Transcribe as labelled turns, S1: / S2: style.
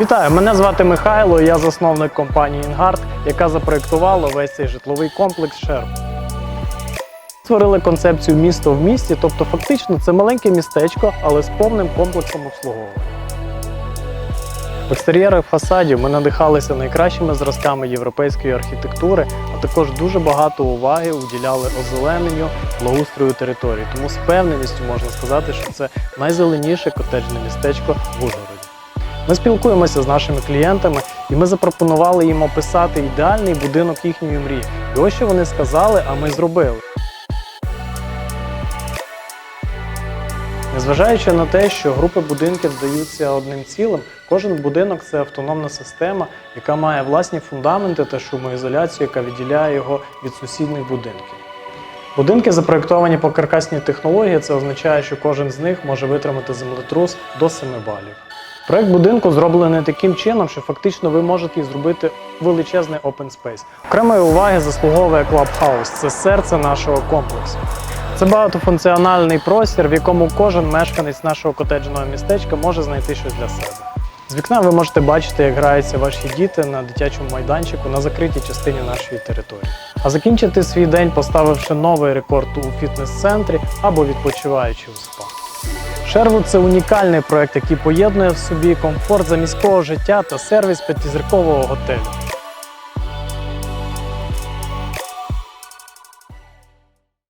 S1: Вітаю, мене звати Михайло, я засновник компанії Інгард, яка запроєктувала весь цей житловий комплекс Шерп. Створили концепцію місто в місті, тобто фактично це маленьке містечко, але з повним комплексом обслуговування. В екстер'єрах фасадів ми надихалися найкращими зразками європейської архітектури, а також дуже багато уваги уділяли озелененню, благоустрою території. Тому з певненістю можна сказати, що це найзеленіше котеджне містечко в Ужгороді. Ми спілкуємося з нашими клієнтами, і ми запропонували їм описати ідеальний будинок їхньої мрії. І ось що вони сказали, а ми зробили. Незважаючи на те, що групи будинків здаються одним цілим, кожен будинок це автономна система, яка має власні фундаменти та шумоізоляцію, яка відділяє його від сусідних будинків. Будинки запроєктовані по каркасній технології, це означає, що кожен з них може витримати землетрус до 7 балів. Проект будинку зроблений таким чином, що фактично ви можете зробити величезний open space. Окремої уваги заслуговує Clubhouse – це серце нашого комплексу. Це багатофункціональний простір, в якому кожен мешканець нашого котеджного містечка може знайти щось для себе. З вікна ви можете бачити, як граються ваші діти на дитячому майданчику на закритій частині нашої території. А закінчити свій день, поставивши новий рекорд у фітнес-центрі або відпочиваючи у спа. Шервуд це унікальний проект, який поєднує в собі комфорт заміського життя та сервіс п'ятизіркового готелю.